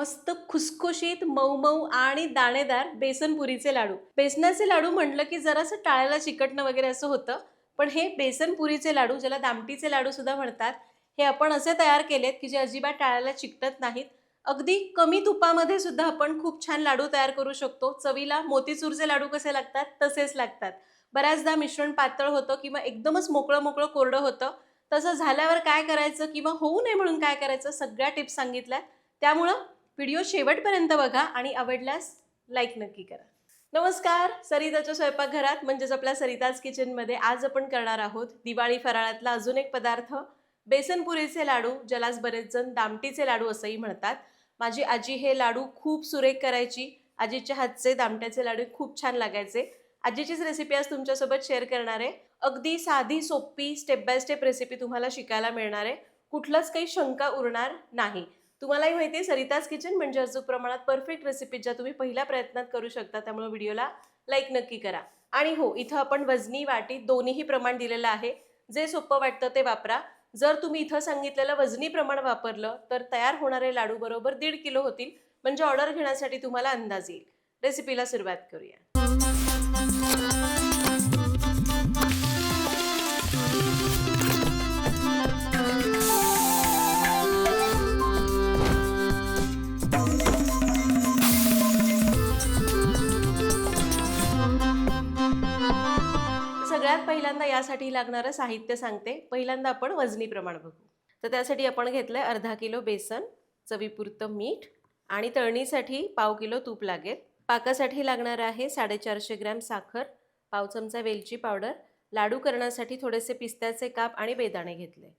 मस्त खुसखुशीत मऊ मऊ आणि दाणेदार बेसन पुरीचे लाडू. बेसनाचे लाडू म्हटलं की जरासं टाळ्याला चिकटणं वगैरे असं होतं पण हे बेसन पुरीचे लाडू ज्याला दामटीचे लाडू सुद्धा म्हणतात हे आपण असे तयार केलेत की जे अजिबात टाळ्याला चिकटत नाहीत. अगदी कमी तुपामध्ये सुद्धा आपण खूप छान लाडू तयार करू शकतो. चवीला मोतीचूरचे लाडू कसे लागतात तसेच लागतात. बऱ्याचदा मिश्रण पातळ होतं किंवा एकदमच मोकळं मोकळं कोरडं होतं. तसं झाल्यावर काय करायचं किंवा होऊ नये म्हणून काय करायचं सगळ्या टिप्स सांगितल्या त्यामुळं व्हिडिओ शेवटपर्यंत बघा आणि आवडल्यास लाईक नक्की करा. नमस्कार सरिताच्या स्वयंपाकघरात म्हणजेच आपल्या सरिताज किचनमध्ये आज आपण करणार आहोत दिवाळी फराळातला अजून एक पदार्थ बेसनपुरीचे लाडू ज्यालाच बरेच जण दामटीचे लाडू असंही म्हणतात. माझी आजी हे लाडू खूप सुरेख करायची. आजीच्या हातचे दामट्याचे लाडू खूप छान लागायचे. आजीचीच रेसिपी आज तुमच्यासोबत शेअर करणार आहे. अगदी साधी सोपी स्टेप बाय स्टेप रेसिपी तुम्हाला शिकायला मिळणार आहे. कुठलंच काही शंका उरणार नाही. तुम्हालाही माहिती आहे सरिताज किचन म्हणजे अचूक प्रमाणात परफेक्ट रेसिपी ज्या तुम्ही पहिल्या प्रयत्नात करू शकता त्यामुळे व्हिडिओला लाईक नक्की करा. आणि हो इथं आपण वजनी वाटी दोन्हीही प्रमाण दिलेलं आहे. जे सोपं वाटतं ते वापरा. जर तुम्ही इथं सांगितलेलं वजनी प्रमाण वापरलं तर तयार होणारे लाडू बरोबर दीड किलो होतील. म्हणजे ऑर्डर घेण्यासाठी तुम्हाला अंदाज येईल. रेसिपीला सुरुवात करूया. पहिल्यांदा यासाठी लागणारं साहित्य सांगते. पहिल्यांदा आपण वजनी प्रमाण बघू. तर त्यासाठी आपण घेतलंय अर्धा किलो बेसन चवीपुरतं मीठ आणि तळणीसाठी पाव किलो तूप लागेल. पाकासाठी लागणार आहे साडेचारशे ग्रॅम साखर पाव चमचा वेलची पावडर. लाडू करण्यासाठी थोडेसे पिस्त्याचे काप आणि बेदाणे घेतले.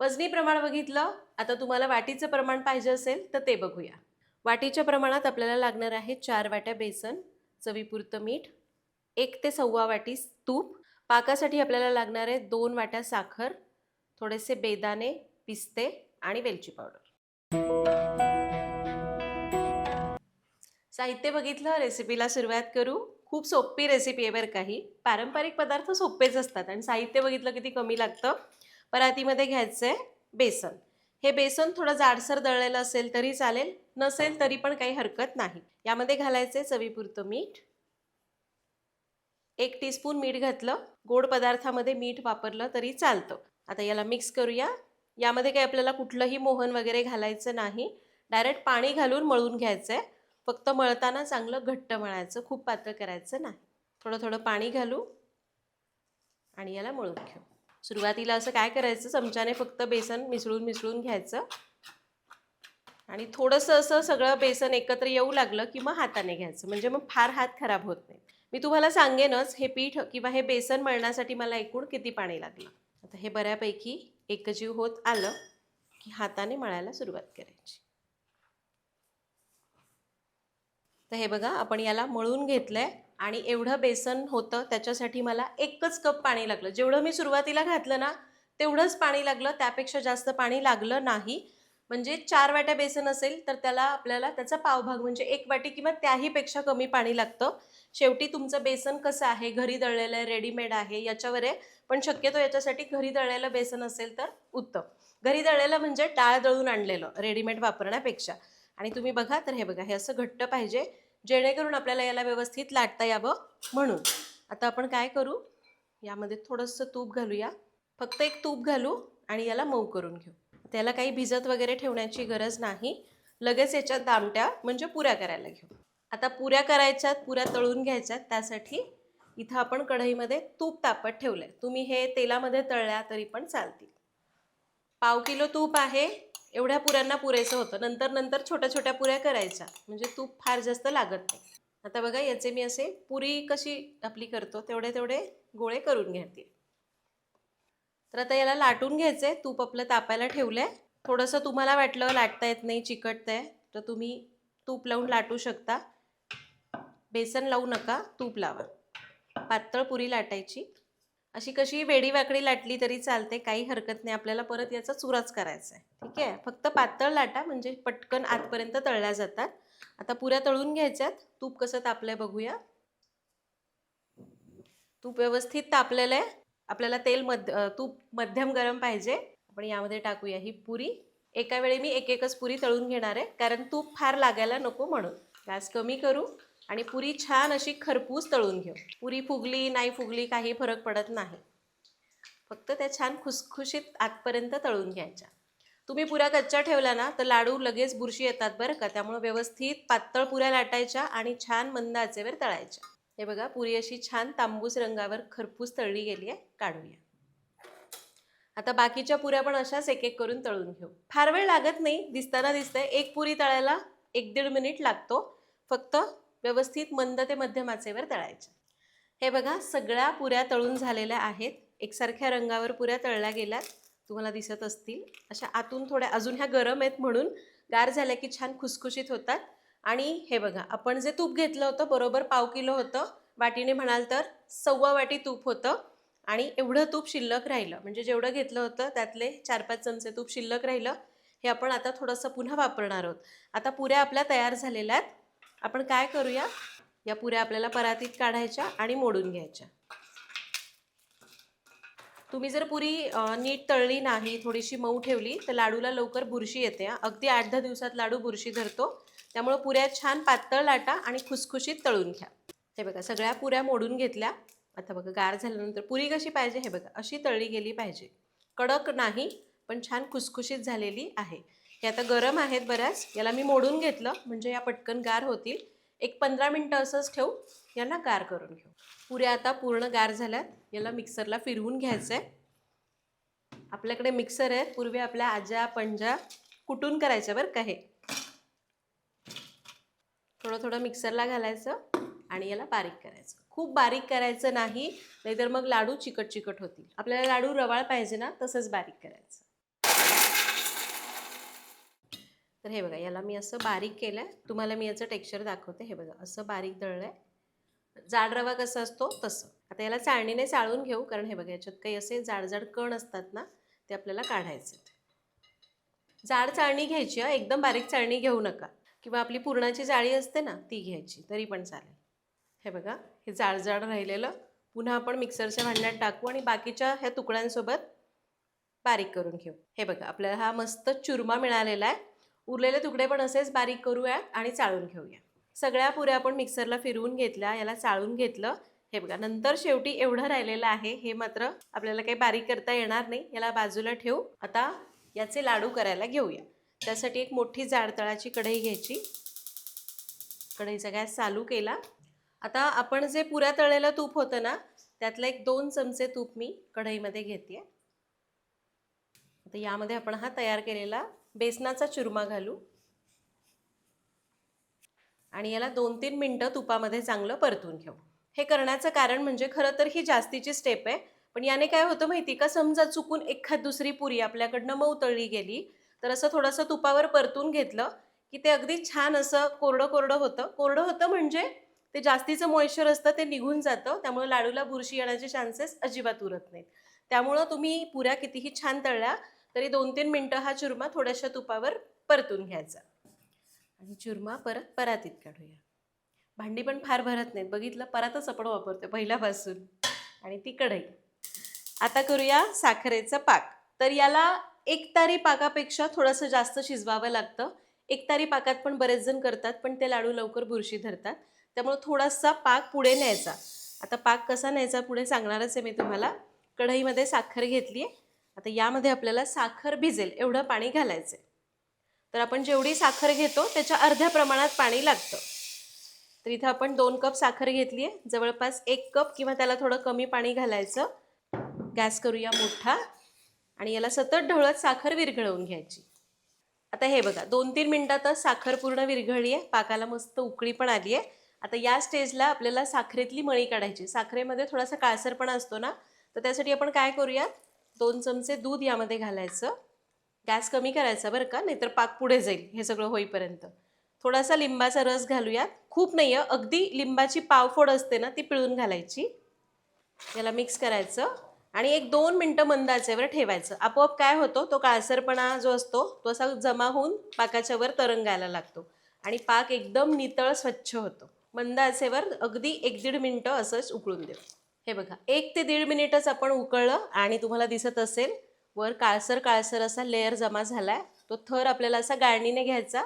वजनी प्रमाण बघितलं? आता तुम्हाला वाटीचं प्रमाण पाहिजे असेल तर ते बघूया. वाटीच्या प्रमाणात आपल्याला लागणार आहे चार वाट्या बेसन चवीपुरतं मीठ एक ते सव्वा वाटी तूप. पाकासाठी आपल्याला लागणार आहे दोन वाट्या साखर थोडेसे बेदाणे पिस्ते आणि वेलची पावडर. साहित्य बघितलं? रेसिपीला सुरुवात करू. खूप सोपी रेसिपी आहे बरं काही पारंपरिक पदार्थ सोपेच असतात आणि साहित्य बघितलं किती कमी लागतं? परातीमध्ये घ्यायचं आहे बेसन. हे बेसन थोडं जाडसर दळलेलं असेल तरी चालेल. नसेल तरी पण काही हरकत नाही. यामध्ये घालायचे चवीपुरतं मीठ एक टीस्पून मीठ घातलं. गोड पदार्थामध्ये मीठ वापरलं तरी चालतं. आता याला मिक्स करूया. यामध्ये काही आपल्याला कुठलंही मोहन वगैरे घालायचं नाही. डायरेक्ट पाणी घालून मळून घ्यायचं आहे फक्त मळताना चांगलं घट्ट मळायचं. खूप पातळ करायचं नाही. थोडं थोडं पाणी घालू. आणि याला मळून घेऊ. सुरुवातीला असं काय करायचं? चमच्याने फक्त बेसन मिसळून मिसळून घ्यायचं. आणि थोडंसं असं सगळं बेसन एकत्र येऊ लागलं की मग हाताने घ्यायचं. म्हणजे मग फार हात खराब होत नाही. मी तुम्हाला सांगेनच हे पीठ किंवा हे बेसन मळण्यासाठी मला एकूण किती पाणी लागलं? आता हे बऱ्यापैकी एकजीव होत आलं की हाताने मळायला सुरुवात करायची. तर हे बघा आपण याला मळून घेतलंय आणि एवढं बेसन होतं त्याच्यासाठी मला एकच कप पाणी लागलं. जेवढं मी सुरुवातीला घातलं ना तेवढंच पाणी लागलं त्यापेक्षा जास्त पाणी लागलं नाही. म्हणजे चार वाट्या बेसन असेल तर त्याला आपल्याला त्याचा पावभाग म्हणजे एक वाटी किंवा त्याहीपेक्षा कमी पाणी लागतं. शेवटी तुमचं बेसन कसं आहे? घरी दळलेलं आहे रेडीमेड आहे याच्यावर आहे. पण शक्यतो याच्यासाठी घरी दळलेलं बेसन असेल तर उत्तम. घरी दळलेलं म्हणजे डाळ दळून आणलेलं रेडीमेड वापरण्यापेक्षा. आणि तुम्ही बघा तर हे बघा हे असं घट्ट पाहिजे. जेणेकरून आपल्याला याला व्यवस्थित लाटता यावं म्हणून. आता आपण काय करू? यामध्ये थोडंसं तूप घालूया. फक्त एक तूप घालू आणि याला मऊ करून घेऊ. त्याला काही भिजत वगैरे ठेवण्याची गरज नाही. लगेच याच्यात दामट्या म्हणजे पुऱ्या करायला घेऊ. आता पुऱ्या करायच्यात पुऱ्या तळून घ्यायच्यात त्यासाठी इथं आपण कढईमध्ये तूप तापत ठेवलंय. तुम्ही हे तेलामध्ये तळल्या तरी पण चालतील. पाव किलो तूप आहे. एवढ्या पुऱ्यांना पुरेसं होतं. नंतर नंतर छोट्या छोट्या पुऱ्या करायच्या. म्हणजे तूप फार जास्त लागत नाही. आता बघा याचे मी असे पुरी कशी आपली करतो तेवढे तेवढे गोळे करून घेते. तर आता याला लाटून घ्यायचंय. तूप आपलं तापायला ठेवलंय. थोडंसं तुम्हाला वाटलं लाटता येत नाही चिकटतंय. तर तुम्ही तूप लावून लाटू शकता. बेसन लावू नका तूप लावा. पातळ पुरी लाटायची. अशी कशी वेडी वाकडी लाटली तरी चालते काही हरकत नाही. आपल्याला परत याचा चुराच करायचा आहे ठीक आहे? फक्त पातळ लाटा म्हणजे पटकन आतपर्यंत तळल्या जातात. आता पुऱ्या तळून घ्यायच्यात. तूप कसं तापलंय बघूया. तूप व्यवस्थित तापलेलं आहे आपल्याला तेल मध्य तूप मध्यम गरम पाहिजे. आपण यामध्ये टाकूया ही पुरी. एका वेळी मी एक एकच पुरी तळून घेणार आहे. कारण तूप फार लागायला नको म्हणून. गॅस कमी करू आणि पुरी छान अशी खरपूस तळून घेऊ. पुरी फुगली नाही फुगली काही फरक पडत नाही. फक्त त्या छान खुसखुशीत आतपर्यंत तळून घ्यायच्या. तुम्ही पुऱ्या कच्च्या ठेवल्या ना तर लाडू लगेच बुरशी येतात बरं का? त्यामुळे व्यवस्थित पातळ पुऱ्या लाटायच्या आणि छान मंद आचेवर तळायच्या. हे बघा पुरी अशी छान तांबूस रंगावर खरपूस तळली गेली आहे. काढूया. आता बाकीच्या पुऱ्या पण अशाच एक एक करून तळून घेऊ. फार वेळ लागत नाही दिसताना दिसतंय. एक पुरी तळायला एक दीड मिनिट लागतो. फक्त व्यवस्थित मंद ते मध्यम आचेवर हे बघा सगळ्या पुऱ्या तळून झालेल्या आहेत. एकसारख्या रंगावर पुऱ्या तळल्या गेल्यात. तुम्हाला दिसत असतील. अशा आतून थोड्या अजून ह्या गरम आहेत म्हणून गार झाल्या की छान खुसखुशीत होतात. आणि हे बघा आपण जे तूप घेतलं होतं बरोबर पाव किलो होतं. वाटीने म्हणाल तर सव्वा वाटी तूप होतं आणि एवढं तूप शिल्लक राहिलं. म्हणजे जेवढं घेतलं होतं त्यातले चार पाच चमचे तूप शिल्लक राहिलं. हे आपण आता थोडंसं पुन्हा वापरणार आहोत. आता पुऱ्या आपल्या तयार झालेल्या आहेत. आपण काय करूया? या पुऱ्या आपल्याला परातीत काढायच्या आणि मोडून घ्यायच्या. तुम्ही जर पुरी नीट तळली नाही थोडीशी मऊ ठेवली तर लाडूला लवकर बुरशी येते अगदी आठ दहा दिवसात लाडू बुरशी धरतो. त्यामुळं पुऱ्या छान पातळ लाटा आणि खुसखुशीत तळून घ्या. हे बघा सगळ्या पुऱ्या मोडून घेतल्या. आता बघा गार झाल्यानंतर पुरी कशी पाहिजे हे बघा अशी तळली गेली पाहिजे. कडक नाही पण छान खुसखुशीत झालेली आहे. हे आता गरम आहेत बऱ्याच याला मी मोडून घेतलं म्हणजे या पटकन गार होतील. एक पंधरा मिनटं असंच ठेवू यांना गार करून घेऊ. पुऱ्या आता पूर्ण गार झाल्यात याला मिक्सरला फिरवून घ्यायचं आहे आपल्याकडे मिक्सर आहे पूर्वी आपल्या आजा पंजा कुटून करायच्या बरं का हे? थोडं थोडं मिक्सरला घालायचं आणि याला बारीक करायचं. खूप बारीक करायचं नाही नाहीतर मग लाडू चिकट चिकट होतील. आपल्याला लाडू रवाळ पाहिजे ना तसंच बारीक करायचं. तर हे बघा याला मी असं बारीक केलं आहे तुम्हाला मी याचं टेक्स्चर दाखवते. हे बघा असं बारीक दळलं आहे जाड रवा कसा असतो तसं. आता याला चाळणीने चाळून घेऊ कारण हे बघा याच्यात काही असे जाडजाड कण असतात ना ते आपल्याला काढायचे जाड चाळणी घ्यायची एकदम बारीक चाळणी घेऊ नका. किंवा आपली पुरणाची जाळी असते ना ती घ्यायची तरी पण चालेल. हे बघा हे जाडजाड राहिलेलं. पुन्हा आपण मिक्सरच्या भांड्यात टाकू आणि बाकीच्या ह्या तुकड्यांसोबत बारीक करून घेऊ. हे बघा आपल्याला हा मस्त चुरमा मिळालेला आहे. उरलेले तुकडे पण असेच बारीक करूया आणि चाळून घेऊया सगळ्या पुऱ्या आपण मिक्सरला फिरवून घेतल्या याला चाळून घेतलं. हे बघा नंतर शेवटी एवढं राहिलेलं आहे हे मात्र आपल्याला काही बारीक करता येणार नाही. याला बाजूला ठेवू. आता याचे लाडू करायला घेऊया. त्यासाठी एक मोठी जाडतळाची कढई घ्यायची. कढईचा गॅस चालू केला. आता आपण जे पुऱ्या तळलेलं तूप होतं ना त्यातलं एक दोन चमचे तूप मी कढईमध्ये घेते आता यामध्ये आपण हा तयार केलेला बेसनाचा चुरमा घालू. आणि याला दोन तीन मिनटं तुपामध्ये चांगलं परतून घेऊ. हे करण्याचं कारण म्हणजे खरं तर ही जास्तीची स्टेप आहे. पण याने काय होतं माहिती का? समजा चुकून एखाद दुसरी पुरी आपल्याकडनं मऊ तळली गेली तर असं थोडंसं तुपावर परतून घेतलं की ते अगदी छान असं कोरडं कोरडं होतं. कोरडं होतं म्हणजे ते जास्तीचं मॉइश्चर असतं ते निघून जातं. त्यामुळे लाडूला बुरशी येण्याचे चान्सेस अजिबात उरत नाहीत. त्यामुळं तुम्ही पुऱ्या कितीही छान तळल्या तरी दोन तीन मिनटं हा चुरमा थोड्याशा तुपावर परतून घ्यायचा. आणि चुरमा परत परातीत काढूया. भांडी पण फार भरत नाहीत. बघितलं परातच आपण वापरतो पहिल्यापासून. आणि ती कढई. आता करूया साखरेचा पाक. तर याला एक तारी पाकापेक्षा थोडंसं जास्त शिजवावं लागतं. एक तारी पाकात पण बरेच जण करतात पण ते लाडू लवकर बुरशी धरतात. त्यामुळे थोडासा पाक पुढे न्यायचा. आता पाक कसा न्यायचा पुढे सांगणारच आहे मी तुम्हाला. कढईमध्ये साखर घेतली आहे. आता यामध्ये आपल्याला साखर भिजेल एवढं पाणी घालायचं आहे तर आपण जेवढी साखर घेतो त्याच्या अर्ध्या प्रमाणात पाणी लागतं. तर इथं आपण दोन कप साखर घेतली आहे. जवळपास एक कप किंवा त्याला थोडं कमी पाणी घालायचं. गॅस करूया मोठा. आणि याला सतत ढवळत साखर विरघळवून घ्यायची. आता हे बघा दोन तीन मिनटातच साखर पूर्ण विरघळली आहे. पाकाला मस्त उकळी पण आली आहे. आता या स्टेजला आपल्याला साखरेतली मळी काढायची साखरेमध्ये थोडासा काळसरपणा असतो ना तर त्यासाठी आपण काय करूयात? दोन चमचे दूध यामध्ये घालायचं. गॅस कमी करायचा बरं का नाहीतर पाक पुढे जाईल हे सगळं होईपर्यंत. थोडासा लिंबाचा रस घालूयात. खूप नाही आहे अगदी लिंबाची पावफोड असते ना ती पिळून घालायची. याला मिक्स करायचं. आणि एक दोन मिनटं मंद आचेवर ठेवायचं. आपोआप काय होतो तो काळसरपणा जो असतो तो असा जमा होऊन पाकाच्या वर तरंगायला लागतो. आणि पाक एकदम नितळ स्वच्छ होतो. मंद आचेवर अगदी एक दीड मिनटं असंच उकळून देऊ. हे बघा एक ते दीड मिनिटच आपण उकळलं आणि तुम्हाला दिसत असेल वर काळसर काळसर असा लेअर जमा झाला आहे तो थर आपल्याला असा गाळणीने घ्यायचा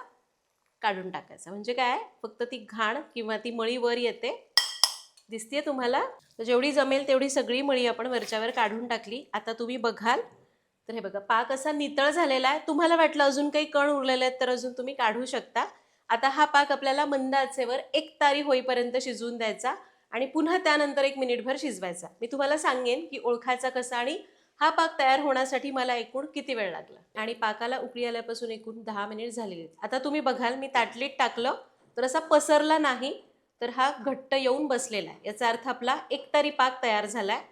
काढून टाकायचा. म्हणजे काय? फक्त ती घाण किंवा ती मळी वर येते. दिसतीये तुम्हाला. तर जेवढी जमेल तेवढी सगळी मळी आपण वरच्यावर काढून टाकली. आता तुम्ही बघाल. तर हे बघा पाक असा नितळ झालेला आहे. तुम्हाला वाटलं अजून काही कण उरलेले आहेत तर अजून तुम्ही काढू शकता. आता हा पाक आपल्याला मंद आचेवर एक तारी होईपर्यंत शिजवून द्यायचा आणि पुन्हा त्यानंतर एक मिनिटभर शिजवायचा. मी तुम्हाला सांगेन की ओळखायचा कसा आणि हा पाक तयार होण्यासाठी मला एकूण किती वेळ लागला. आणि पाकाला उकळी आल्यापासून एकूण दहा मिनिट झालेली आहेत. आता तुम्ही बघाल मी ताटलीत टाकलं तर असा पसरला नाही. तर हा घट्ट येऊन बसलेला आहे. याचा अर्थ आपला एकतारी पाक तयार झाला आहे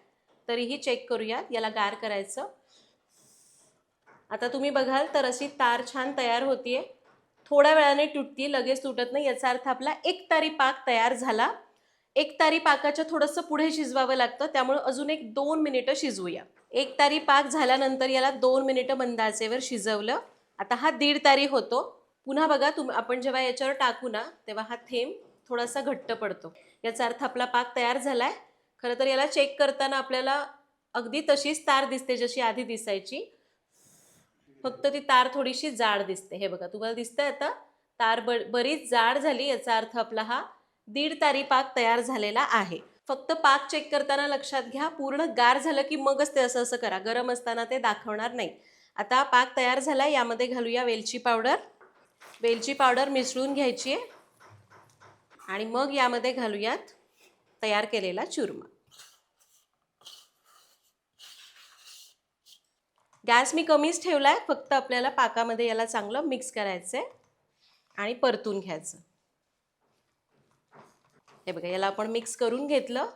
तरीही चेक करूयात. याला गार करायचं. आता तुम्ही बघाल तर अशी तार छान तयार होतीये. थोड्या वेळाने तुटती लगेच तुटत नाही. याचा अर्थ आपला एक तारी पाक तयार झाला. एक तारी पाकाच्या थोडंसं पुढे शिजवावं लागतं. त्यामुळे अजून एक दोन मिनिटं शिजवूया. एक तारी पाक झाल्यानंतर याला दोन मिनिटं मंद आचेवर शिजवलं. आता हा दीड तारी होतो. पुन्हा बघा तुम आपण जेव्हा याच्यावर टाकू ना तेव्हा हा थेंब थोडासा घट्ट पडतो. याचा अर्थ आपला पाक तयार झालाय. खरं तर याला चेक करताना आपल्याला अगदी तशीच तार दिसते जशी आधी दिसायची. फक्त ती तार थोडीशी जाड दिसते. हे बघा तुम्हाला दिसतंय आता? तार ब बरीच जाड झाली याचा अर्थ आपला हा दीड तारी पाक तयार झालेला आहे. फक्त पाक चेक करताना लक्षात घ्या पूर्ण गार झालं की मगच ते असं असं करा. गरम असताना ते दाखवणार नाही. आता पाक तयार झाला यामध्ये घालूया वेलची पावडर. वेलची पावडर मिसळून घ्यायची आहे. आणि मग यामध्ये घालूयात तयार केलेला चुरमा. गॅस मी कमीच ठेवला आहे फक्त आपल्याला पाकामध्ये याला चांगलं मिक्स करायचं आहे आणि परतून घ्यायचं. हे बघा याला आपण मिक्स करून घेतलं.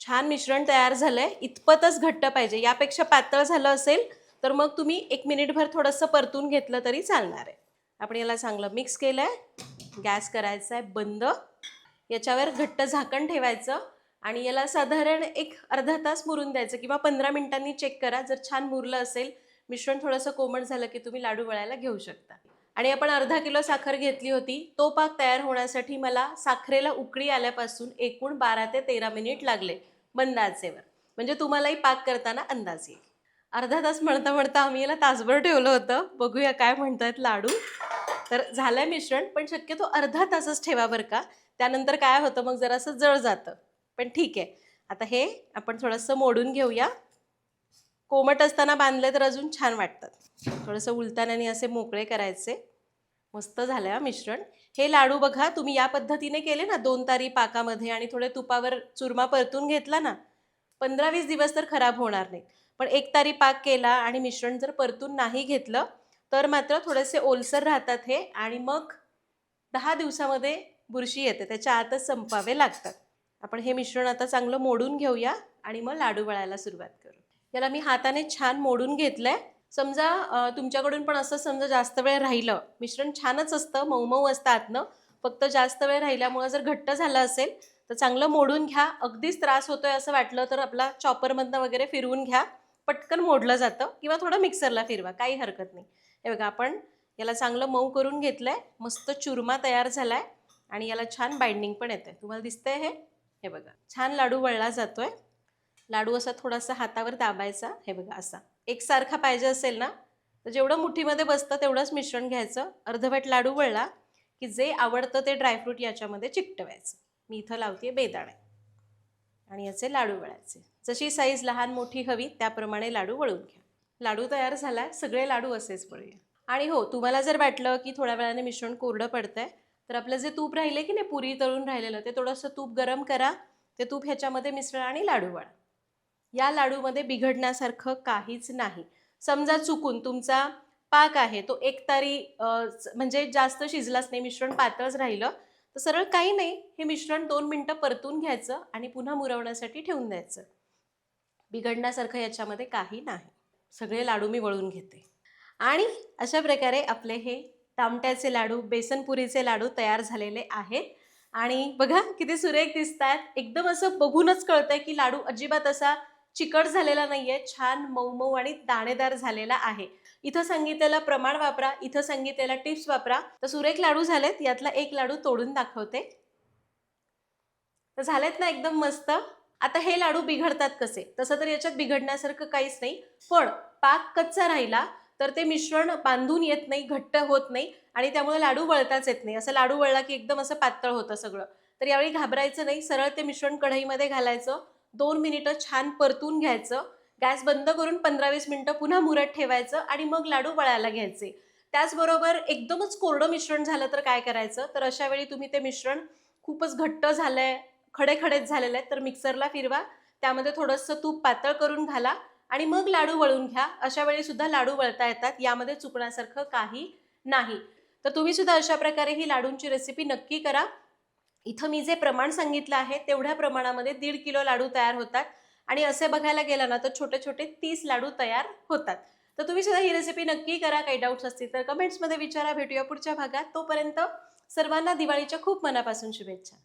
छान मिश्रण तयार झालंय इतपतच घट्ट पाहिजे. यापेक्षा पातळ झालं असेल तर मग तुम्ही एक मिनिटभर थोडंसं परतून घेतलं तरी चालणार आहे. आपण याला चांगलं मिक्स केलं आहे गॅस करायचा आहे बंद. याच्यावर घट्ट झाकण ठेवायचं आणि याला साधारण एक अर्धा तास मुरून द्यायचं किंवा पंधरा मिनिटांनी चेक करा. जर छान मुरलं असेल मिश्रण थोडंसं कोमट झालं की तुम्ही लाडू वळायला घेऊ शकता. आणि आपण अर्धा किलो साखर घेतली होती तो पाक तयार होण्यासाठी मला साखरेला उकळी आल्यापासून एकूण बारा ते तेरा मिनिट लागले मंद आचेवर म्हणजे तुम्हालाही पाक करताना अंदाज येईल. अर्धा तास म्हणता म्हणता आम्ही याला तासभर ठेवलं होतं. बघूया काय म्हणतायत लाडू. तर झालंय मिश्रण पण शक्यतो अर्धा तासच ठेवा बरं का. त्यानंतर काय होतं मग जरासं जळ जातं. पण ठीक आहे. आता हे आपण थोडंसं मोडून घेऊया. कोमट असताना बांधले तर अजून छान वाटतात थोडंसं उलतानाने असे मोकळे करायचे. मस्त झालं हा मिश्रण. हे लाडू बघा तुम्ही या पद्धतीने केले ना दोन तारी पाकामध्ये आणि थोडे तुपावर चुरमा परतून घेतला ना पंधरा वीस दिवस तर खराब होणार नाही पण एक तारी पाक केला आणि मिश्रण जर परतून नाही घेतलं तर मात्र थोडेसे ओलसर राहतात हे आणि मग दहा दिवसामध्ये बुरशी येते. त्याच्या आतच संपावे लागतात. आपण हे मिश्रण आता चांगलं मोडून घेऊया आणि मग लाडू वळायला सुरुवात करू. याला मी हाताने छान मोडून घेतलं आहे समजा तुमच्याकडून पण असं समजा जास्त वेळ राहिलं मिश्रण छानच असतं मऊ मऊ असतं आतनं. फक्त जास्त वेळ राहिल्यामुळं जर घट्ट झालं असेल तर चांगलं मोडून घ्या. अगदीच त्रास होतोय असं वाटलं तर आपला चॉपरमधनं वगैरे फिरवून घ्या. पटकन मोडलं जातं किंवा थोडं मिक्सरला फिरवा. काही हरकत नाही. हे बघा आपण याला चांगलं मऊ करून घेतलं आहे मस्त चुरमा तयार झालाय आणि याला छान बाइंडिंग पण येतं आहे तुम्हाला दिसतंय हे? हे बघा छान लाडू वळला जातोय. लाडू असा थोडासा हातावर दाबायचा हे बघा असा. एकसारखा पाहिजे असेल ना? तर जेवढं मुठीमध्ये बसतं तेवढंच मिश्रण घ्यायचं. अर्धवट लाडू वळला की जे आवडतं ते ड्रायफ्रूट याच्यामध्ये चिकटवायचं. मी इथं लावते बेदाणे. आणि याचे लाडू वळायचे. जशी साईज लहान मोठी हवी त्याप्रमाणे लाडू वळून घ्या. लाडू तयार झाला सगळे लाडू असेच पडूया आणि हो तुम्हाला जर वाटलं की थोड्या वेळाने मिश्रण कोरडं पडतंय तर आपलं जे तूप राहिले की नाही पुरी तळून राहिलेलं ते थोडंसं तूप गरम करा. ते तूप ह्याच्यामध्ये मिसळा आणि लाडू वाळा या लाडूमध्ये बिघडण्यासारखं काहीच नाही. समजा चुकून तुमचा पाक आहे तो एक तारी म्हणजे जास्त शिजलाच नाही मिश्रण पातळच राहिलं तर सरळ काही नाही हे मिश्रण दोन मिनटं परतून घ्यायचं आणि पुन्हा मुरवण्यासाठी ठेवून द्यायचं. बिघडण्यासारखं याच्यामध्ये काही नाही. सगळे लाडू मी वळून घेते. आणि अशा प्रकारे आपले हे तामट्याचे लाडू बेसनपुरीचे लाडू तयार झालेले आहेत. आणि बघा किती सुरेख दिसत आहेत एकदम असं बघूनच कळतंय की लाडू अजिबात असा चिकट झालेला नाहीये. छान मऊ मऊ आणि दाणेदार झालेला आहे. इथं सांगितलेलं प्रमाण वापरा इथं सांगितलेला टिप्स वापरा. तर सुरेख लाडू झालेत. यातला एक लाडू तोडून दाखवते. तर झालेत ना एकदम मस्त? आता हे लाडू बिघडतात कसे? तसं तर याच्यात बिघडण्यासारखं काहीच नाही. पण पाक कच्चा राहिला तर ते मिश्रण बांधून येत नाही घट्ट होत नाही आणि त्यामुळे लाडू वळताच येत नाही. असं लाडू वळला की एकदम असं पातळ होतं सगळं. तर यावेळी घाबरायचं नाही सरळ ते मिश्रण कढईमध्ये घालायचं दोन मिनिटं छान परतून घ्यायचं गॅस बंद करून पंधरा वीस मिनटं पुन्हा मुरत ठेवायचं आणि मग लाडू वळायला घ्यायचे. त्याचबरोबर एकदमच कोरडं मिश्रण झालं तर काय करायचं? तर अशा वेळी तुम्ही ते मिश्रण खूपच घट्ट झालंय खडे खडेच झालेले आहेत तर मिक्सरला फिरवा. त्यामध्ये थोडंसं तूप पातळ करून घाला आणि मग लाडू वळून घ्या. अशा वेळी सुद्धा लाडू वळता येतात. यामध्ये चुकण्यासारखं काही नाही. तर तुम्ही सुद्धा अशा प्रकारे ही लाडूंची रेसिपी नक्की करा. इथं मी जे प्रमाण सांगितलं आहे तेवढ्या प्रमाणामध्ये दीड किलो लाडू तयार होतात. आणि असे बघायला गेला ना तर छोटे छोटे तीस लाडू तयार होतात. तर तुम्ही सुद्धा ही रेसिपी नक्की करा. काही डाऊट्स असतील तर कमेंट्समध्ये विचारा. भेटूया पुढच्या भागात. तोपर्यंत सर्वांना दिवाळीच्या खूप मनापासून शुभेच्छा.